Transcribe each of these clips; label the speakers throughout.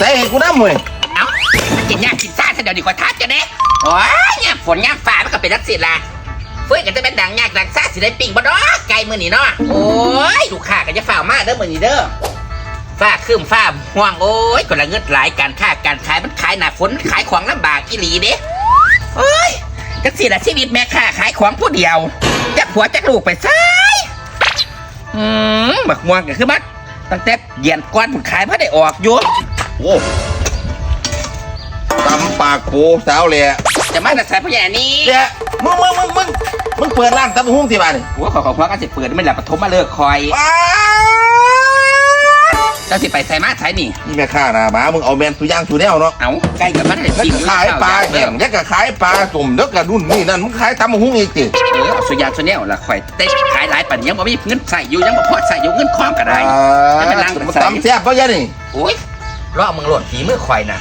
Speaker 1: ใส่ให้กูน้ำเว้ย
Speaker 2: เอ้ากินยากกินซ่าฉันเดี๋ยวดีกว่าทัดจะเด้โอ้ยเนี่ยฝนยามฝ่ามันก็เป็นทักษิณละเฟ้ยก็จะเป็นดังยากดังซ่าสิได้ปิ้งบ่ดอกไกลมือนี่เนาะโอ้ยลูกค้าก็จะฝ่าวมากเด้อมือนี่เด้อฟ้าคืมฟ้าห่วงโอ้ยคนละเงิดหลายการค้าการขายมันขายหนาฝนขายของลำบากอีหลีเด้โอ้ยจักสิละชีวิตแม่ค้าขายของผู้เดียวจักผัวจักลูกไปซ้ายอืมบักม่วงก็คือมัดตั้งแต่เย็นก้อนผมขายพระได้ออกอยู่
Speaker 1: โอ้ตำปากโปสาวแหล่
Speaker 2: จะมาแต่ใส่พ่อใหญ่นี่
Speaker 1: เนี่ยมึงมึงมึงมึงมึงเปิดร้านตำหุ้งที่บ้านนี่
Speaker 2: หัวขอของพ่อกันสิเปิดไม่หลับปฐมมาเลิกคอย
Speaker 1: ว้าว
Speaker 2: เจ้าสิไปใส่มาใส่นี่
Speaker 1: นี่แม่ค้าหน้าหมามึงเอาแมนสุย่างสุแนวเนาะ
Speaker 2: เอาใกล้กับมันเลย
Speaker 1: แล้ว
Speaker 2: กิน
Speaker 1: ก็ขายปลาแห้งแล้วก็ขายปลาสมแล้วก็นู่นนี่นั่นมึงขายตำหุ้งอีกจิ
Speaker 2: เออเอาสุยางสุเนียวละคอยเต้ขายหลายปันยังบ่มีเงินใส่อยู่ยังบ่พอใส่อยู่เงินคล้องก็ได้ให้มันล้าง
Speaker 1: มันตำแซ่บเพราะยันี่
Speaker 2: โอ้ย รอมึงหล่นฝีมือคอยนะ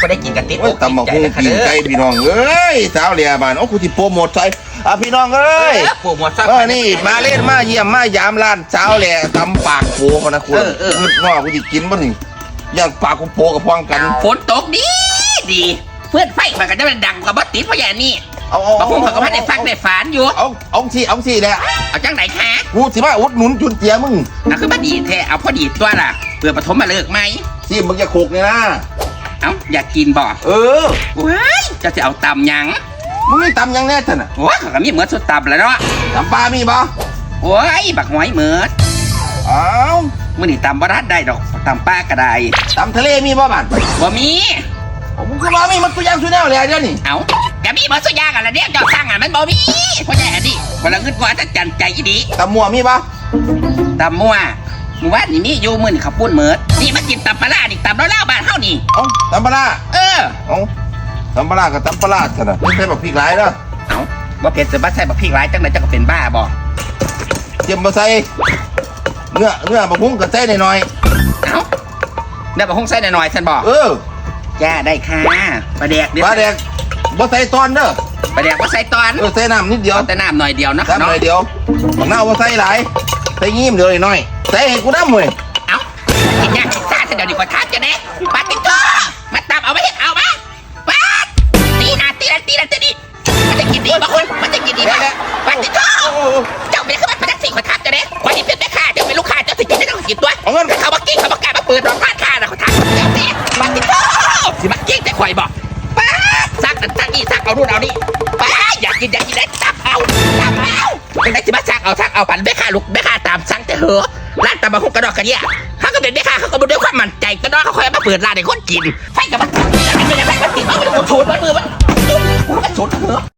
Speaker 2: ก็ได้กินกันติด
Speaker 1: โอ้ยตำบักหุ้ง
Speaker 2: นะ
Speaker 1: กินไก่พี่น้องเอ้ยสาวเหลียบ้านโอ้กูที่โปรโมทใส่อะพี่น้องเอ้
Speaker 2: เอ้
Speaker 1: ย
Speaker 2: ยโปรโมทซะ
Speaker 1: เออนี่มาเล่นมาเยี่ยมมายามร้านสาวเหลียตำปากโปเขานะคุณ
Speaker 2: เออเออ
Speaker 1: เงินงอกูจะกินบ่นี่อย่างปากกูโปกับพ้องกัน
Speaker 2: ฝนตกดีดีเพื่อนไฟมันก็จะเป็นดังกว่าบ่ติดพ่อใหญ่นี่
Speaker 1: เอาเอา
Speaker 2: บางคนเขาก็ไม่ได้ฟังได้ฝานอยู่
Speaker 1: เอาเอาสิเอาสิแหละ
Speaker 2: เอาจังไหนคะ
Speaker 1: กูสิมาอุดหนุนจุนเจียมึง
Speaker 2: เอาคือมาดีแท้เอาพอดีตัวล่ะเพื่อปฐมมาเลิกไหม
Speaker 1: สิมึงจะโขกเนี่ยนะ
Speaker 2: เอ้าอยากกินบ่
Speaker 1: เออ
Speaker 2: ว้ายจะจะเอาตำหยัง
Speaker 1: มึงนี่ตำยังแน่ท่านน่ะ
Speaker 2: โอ้ยเขาก็มีเหมือนสุดตำแล้วเนาะ
Speaker 1: ตำปลามีบ่
Speaker 2: โอ้ยบักหอยเหมือด
Speaker 1: เอา
Speaker 2: มื่อนี่ตำบ่ทันได้ดอกตำป้าก็ได้
Speaker 1: ตำทะเลมีบ่บ้าน
Speaker 2: บ่มี
Speaker 1: เอามึงก็มามีมันกูย่างสุแนวเลยเดี๋ยวนี้
Speaker 2: เอ้าก็มีเหมือนสุดยางอะไรเนี่ยเจ้าสร้างอะมันบ่มีเพราะแย่ดิคนละเงินกว่าจะจันใจอีดี
Speaker 1: ตำมัวมีบ่
Speaker 2: ตำมั่ว หมู่บ้านนี่มีอยู่มื่อนี่เขาวปุ้นเหมือดนี่มันกินตำปลาร้านี่ตำแล้วเล่าบ้านเฮานี่
Speaker 1: เอาตำปลาร้า
Speaker 2: เออ
Speaker 1: เอาตำปลาร้ากับตำปลาร้าท่านน่ะไม่ใช่แบบพริกหลายเด้อ
Speaker 2: เอ้าบ่เผ็ดจะบ่ใส่บักพริกหลายจังไดจังก็เป็นบ้าบ่
Speaker 1: เจียมมาใส่เนื้อเนื้อมะพุ้งกับใส่หน่อย
Speaker 2: เอ้าได้บ่คงใส่หน่อยๆฉันบอก
Speaker 1: ๆเออ
Speaker 2: จ้าได้ค่ะปลาแดกเดี๋ยว
Speaker 1: ปลาแดกบ่ใส่ตอนเด้อ
Speaker 2: ปลาแดกบ่ใส่ตอน
Speaker 1: เออใส่น้ำนิดเดียว
Speaker 2: เอาแต่น้ำหน่อยเดียวเนาะ
Speaker 1: น้ำหน่อยเดียวบักหน้าบ่ใส่หลายใส่ยิ้มเดียวหน่อย ใส่ให้กูน้ำเว้ย
Speaker 2: เอ้ากินยากกินซ่าฉันเดี๋ยวดีกว่าทัดจะเด้ปาติโตมาตามเอาไว้ให้เอามาปาดตีหนาตีหนาตีหนาตีนี่มันจะกินดีบ่คนมันจะกินดีบ่ปาติโต
Speaker 1: โอ้โห
Speaker 2: เจ้าเป็นขึ้นมาเป็นนักสิ่งมาทัดจะเด้คนที่เป็นแม่ค้าเจ้าเป็นลูกค้าเจ้าสิกินได้ต้องกินตัว
Speaker 1: เอาเงิน
Speaker 2: เขามากิ้งเขามาการมาเปิดรองพาดค้านะเขาทักเจ้าสิปาติโตสิมากิ้งแต่ข่อยบอกป้าดซักนั่นซักนี่ซักเอานู่นเอานี่ป้าดอยา กินอยากกินได้ตับเอาตับเอาเป็นไงสิมาซักเอาซักเอาปันไม่ค้าลูกไม่ค้าตามสั่งแต่เหอะร้านตำบักหุ่งกระดอกกันเนี่ยเขาก็เป็นไม่ค้าเขาก็มาด้วยความมั่นใจกระดอกเขาคอยมาเปิดร้านให้คนกินไฟกับมันไม่ได้ไฟมันกินมันไม่ได้หมดโฉดมันมือมันมันโฉดเหอะ